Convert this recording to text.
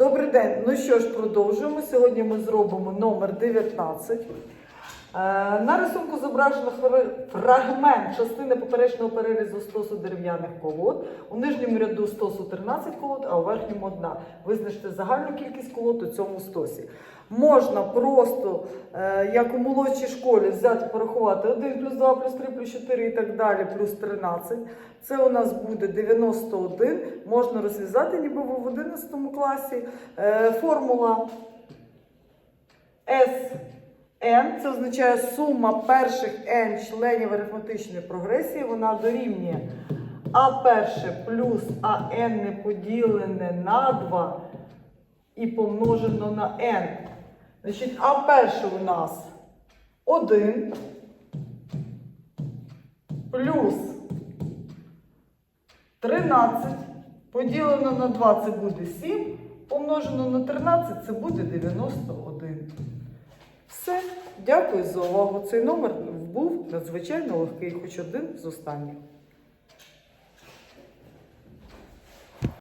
Добрий день. Ну що ж, продовжуємо. Сьогодні ми зробимо номер 19. Е, На рисунку зображено фрагмент частини поперечного перерізу стосу дерев'яних колод. У нижньому ряду стосу 13 колод, а у верхньому одна. Визначте загальну кількість колод у цьому стосі. Можна просто, е, як у молодшій школі, взяти порахувати 1 плюс 2 плюс 3 плюс 4 і так далі, плюс 13. Це у нас буде 91. Можна розв'язати, ніби в 11 класі. Е, Формула SN, це означає сума перших n членів арифметичної прогресії. Вона дорівнює А перше плюс АН не поділене на 2 і помножено на n. Значить, А перше у нас 1 плюс 13 поділено на 2 це буде 7, помножено на 13 це буде 91. Все, дякую за увагу. Цей номер був надзвичайно легкий, хоч один з останніх.